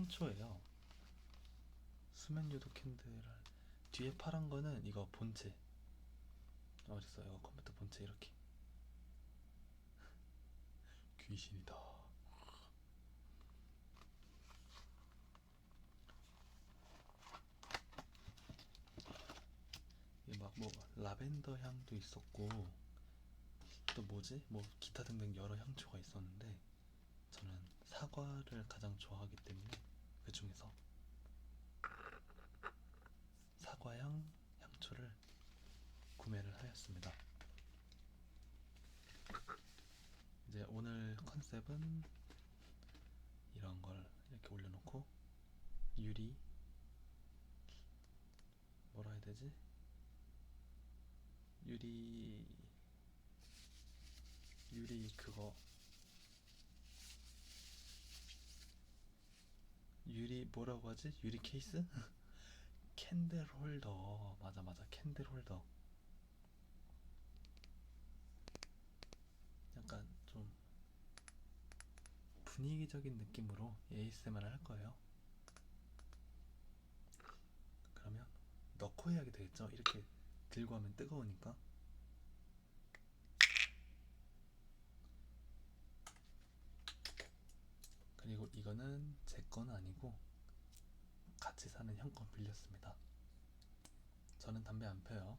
향초예요. 수면 유도 캔들을 뒤에 파란 거는 이거 본체 어딨어요? 컴퓨터 본체 이렇게 귀신이다. 이게 막뭐 라벤더 향도 있었고 또 뭐지? 뭐 기타 등등 여러 향초가 있었는데 저는 사과를 가장 좋아하기 때문에 그 중에서 사과향 향초를 구매를 하였습니다. 이제 오늘 컨셉은 이런 걸 이렇게 올려놓고 유리 뭐라 해야 되지? 유리 유리 그거 유리 뭐라고 하지? 유리 케이스? 캔들 홀더 맞아 맞아 캔들 홀더 약간 좀 분위기적인 느낌으로 ASMR을 할 거예요. 그러면 넣고 해야 되겠죠? 이렇게 들고 하면 뜨거우니까. 그리고 이거는 제 건 아니고 같이 사는 형 건 빌렸습니다. 저는 담배 안 펴요.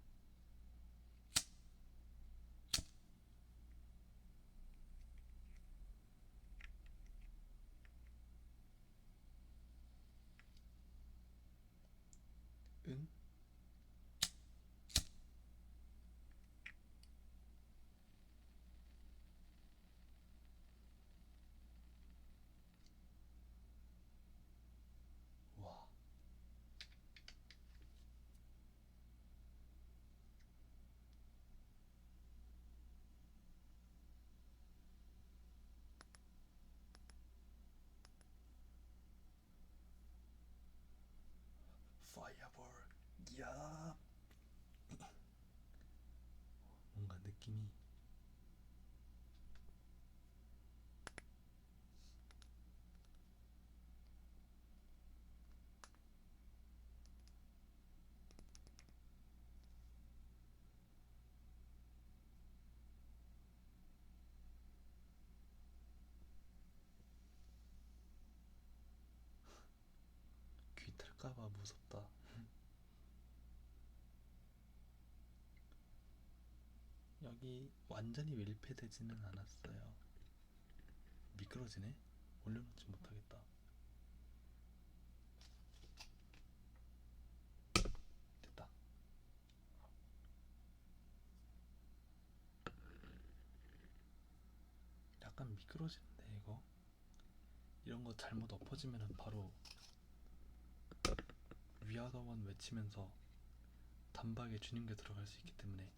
응? 와. 파이어볼. 야. 뭔가 느낌이 귀 틀까봐 무섭다. 여기 완전히 밀폐되지는 않았어요. 미끄러지네? 올려놓지 못하겠다. 됐다. 약간 미끄러지는데 이거? 이런 거 잘못 엎어지면 바로 위아더원 외치면서 단박에 주님께 들어갈 수 있기 때문에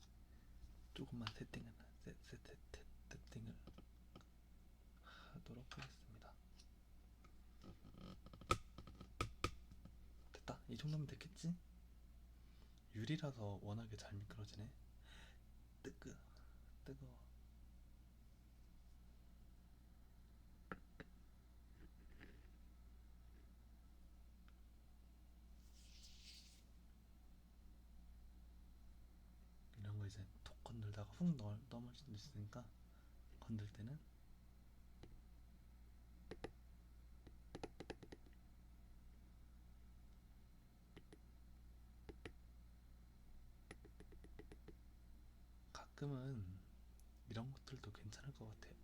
조금만 세팅을 세팅을 하도록 하겠습니다. 됐다. 이 정도면 됐겠지? 유리라서 워낙에 잘 미끄러지네. 뜨거, 뜨거워. 이런 거 이제 톡 훅 넘, 넘어질 수도 있으니까 건들 때는 가끔은 이런 것들도 괜찮을 것 같아요.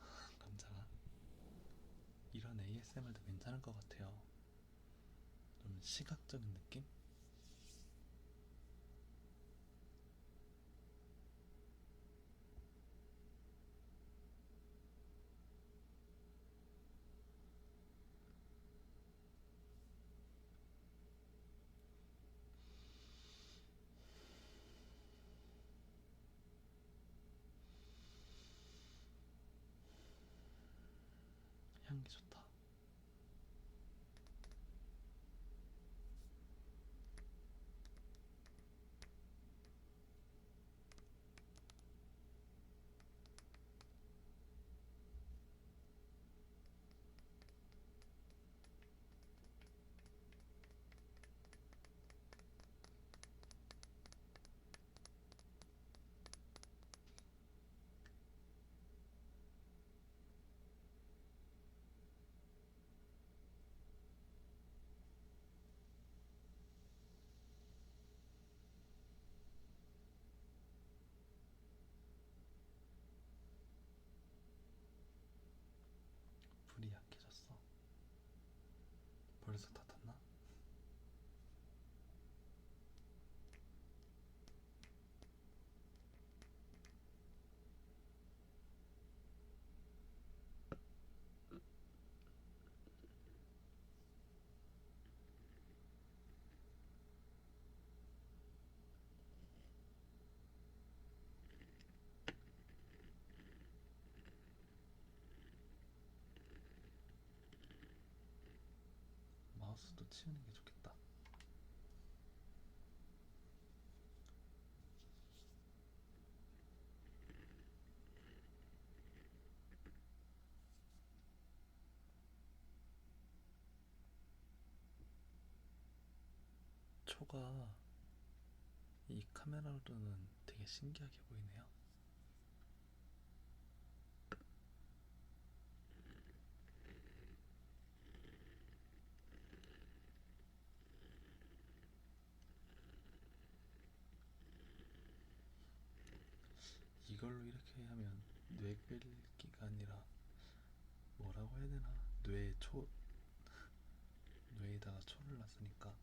감자가 이런 ASMR도 괜찮을 것 같아요. 좀 시각적인 느낌? 향기 좋다. 벌써 다 탔나? 마우스도 치우는 게 좋겠다. 초가 이 카메라로는 되게 신기하게 보이네요. 이걸로 이렇게 하면 뇌뺄기가 아니라 뭐라고 해야 되나 뇌에 초 뇌에다가 초를 놨으니까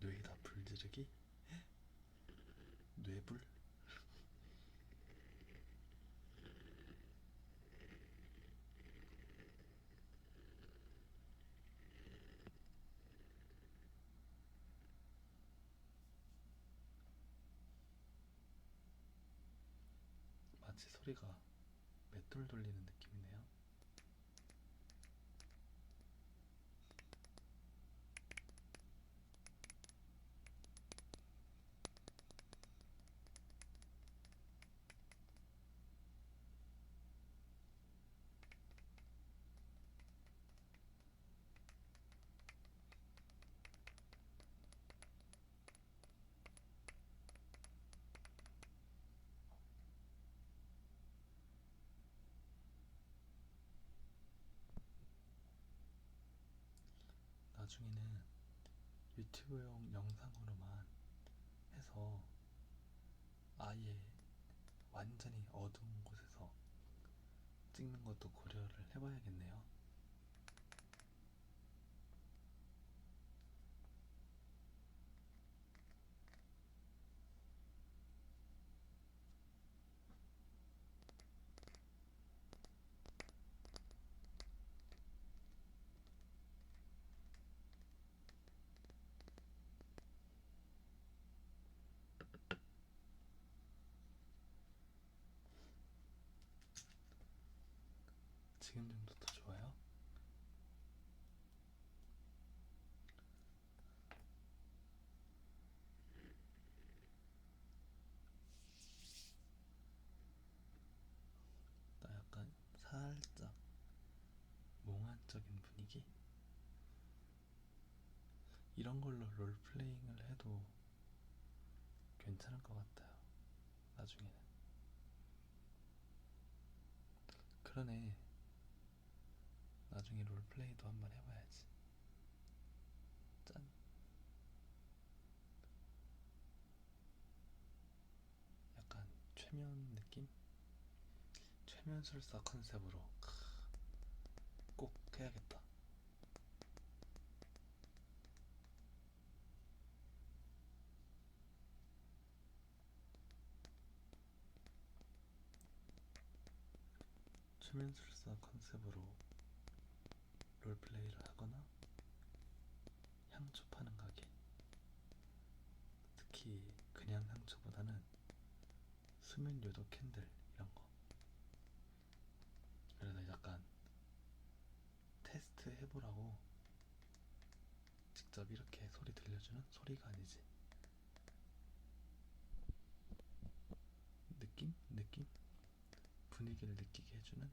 뇌에다 불 지르기? 뇌불? 마치 소리가 맷돌 돌리는 느낌이네요. 나중에는 유튜브용 영상으로만 해서 아예 완전히 어두운 곳에서 찍는 것도 고려를 해봐야겠네요. 지금 정도도 좋아요? 나 약간 살짝 몽환적인 분위기? 이런 걸로 롤플레잉을 해도 괜찮을 것 같아요. 나중에는. 그러네. 나중에 롤플레이도 한번 해봐야지. 짠. 약간 최면 느낌? 최면술사 컨셉으로 크, 꼭 해야겠다. 최면술사 컨셉으로 롤플레이를 하거나 향초 파는 가게 특히 그냥 향초보다는 수면 유도 캔들 이런 거 그래서 약간 테스트 해보라고 직접 이렇게 소리 들려주는 소리가 아니지 느낌? 느낌? 분위기를 느끼게 해주는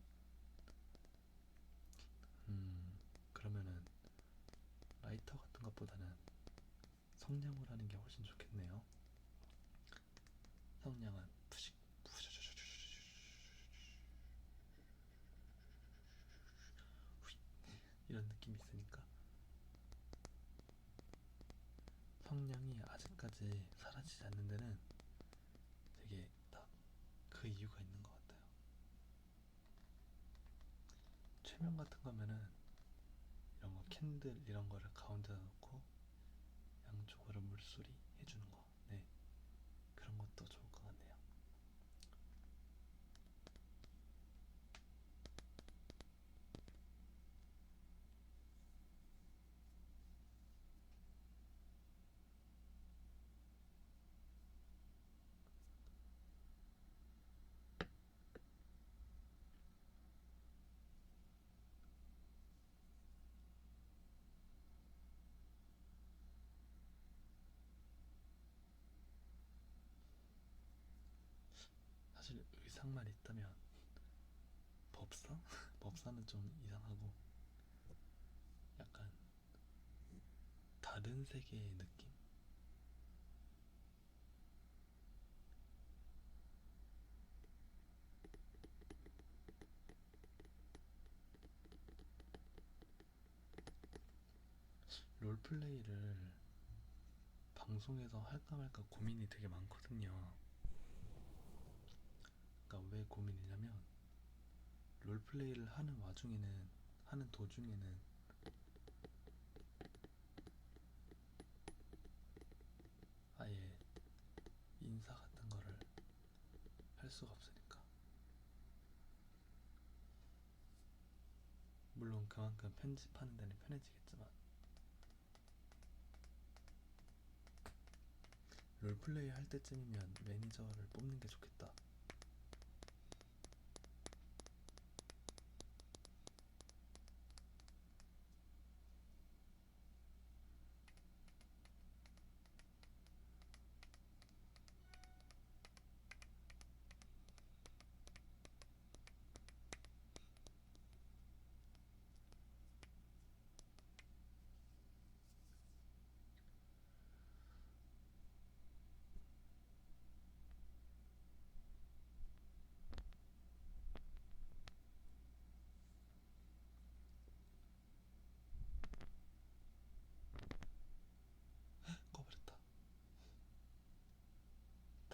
음 그러면은 라이터 같은 것보다는 성냥을 하는 게 훨씬 좋겠네요. 성냥은 푸식 이런 느낌이 있으니까 성냥이 아직까지 사라지지 않는 데는 되게 딱 그 이유가 있는 것 같아요. 최면 같은 거면은 이런 거 캔들 이런 거를 가운데다 놓고 양쪽으로 물소리 해주는 거. 네. 그런 것도 좋을 것 같네요. 의상만 있다면 법사? 법사는 좀 이상하고 약간 다른 세계의 느낌? 롤플레이를 방송에서 할까 말까 고민이 되게 많거든요. 그러니까 왜 고민이냐면 롤플레이를 하는 와중에는 하는 도중에는 아예 인사 같은 거를 할 수가 없으니까 물론 그만큼 편집하는 데는 편해지겠지만 롤플레이 할 때쯤이면 매니저를 뽑는 게 좋겠다.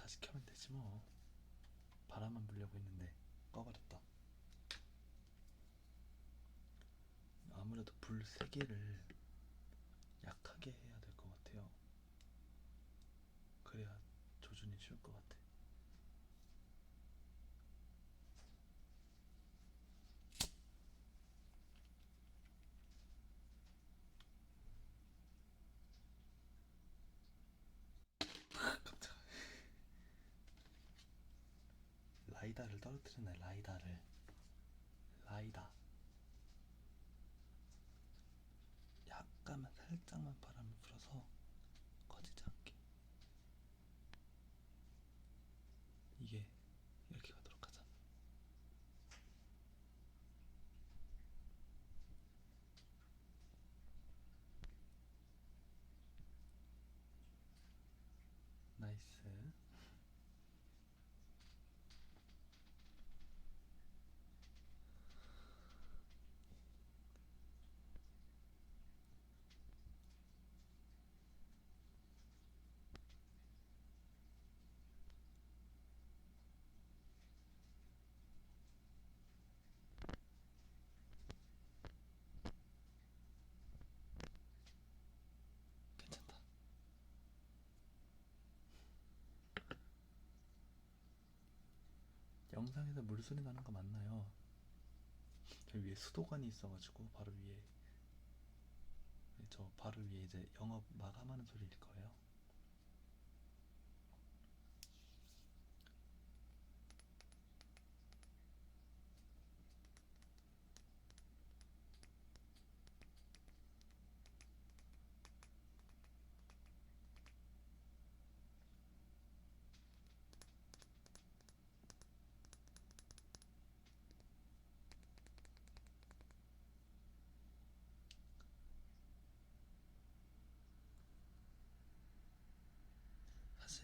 다시 켜면 되지 뭐. 바람만 불려고 했는데 꺼버렸다. 아무래도 불세 개를 약하게 해야 될 것 같아요. 그래야 조준이 쉬울 것 같아. 깜짝. 라이다를 떨어뜨렸네 라이다를. 라이다. 약간만 살짝만 바람을 불어서 꺼지지 않게. 이게 이렇게 가도록 하자. 나이스. 영상에서 물소리 나는 거 맞나요? 저 위에 수도관이 있어가지고 바로 위에 네, 저 바로 위에 이제 영업 마감하는 소리일 거예요.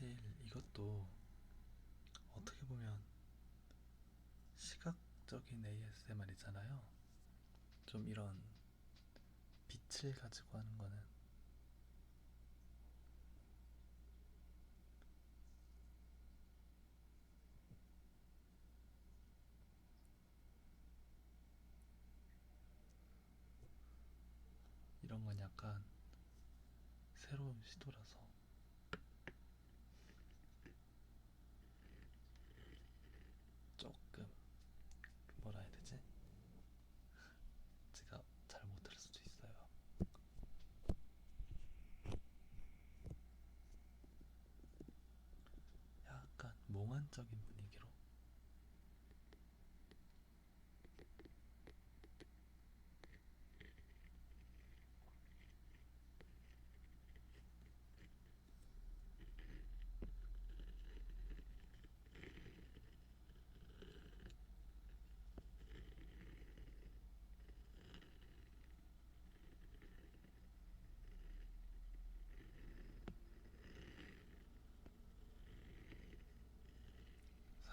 사실 이것도 어떻게 보면 시각적인 ASMR이잖아요. 좀 이런 빛을 가지고 하는 거는 건 약간 새로운 시도라서 조금 뭐라 해야 되지? 제가 잘 못 들을 수도 있어요. 약간 몽환적인 분위기로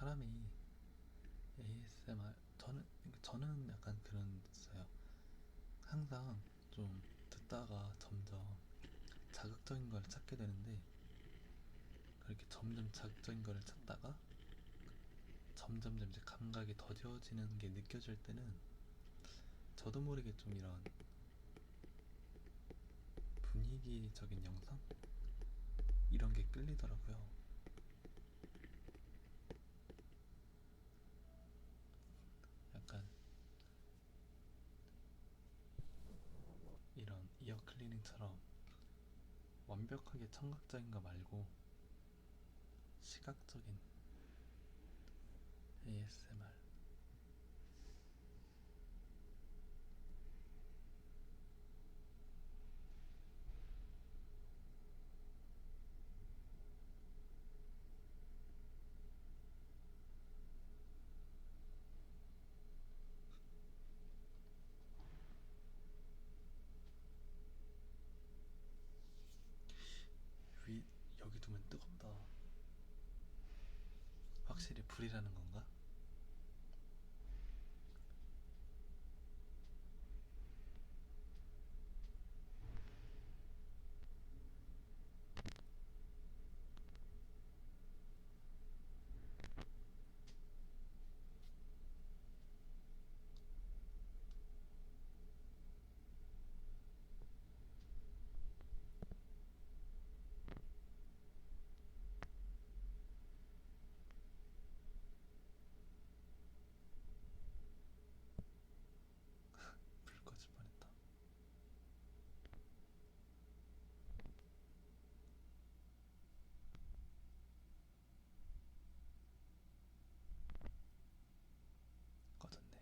사람이 ASMR 저는 저는 약간 그런 있어요. 항상 좀 듣다가 점점 자극적인 걸 찾게 되는데 그렇게 점점 자극적인 걸 찾다가 점점점 이제 감각이 더뎌지는 게 느껴질 때는 저도 모르게 좀 이런 분위기적인 영상 이런 게 끌리더라고요. 약간 이런 클리닝처럼 완벽하게 청각적인 거 말고 시각적인 ASMR 위 여기 두면 뜨겁다. 확실히 불이라는 건가? 불 꺼질 뻔했다. 꺼졌네.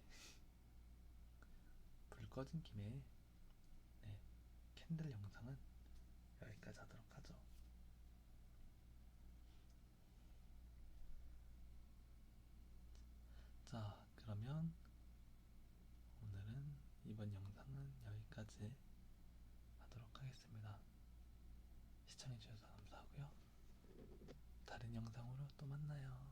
불 꺼진 김에 네, 캔들 영상은 여기까지 하도록 하죠. 자, 그러면 오늘은 이번 영상은 여기까지 하도록 하겠습니다. 시청해주셔서 감사하고요. 다른 영상으로 또 만나요.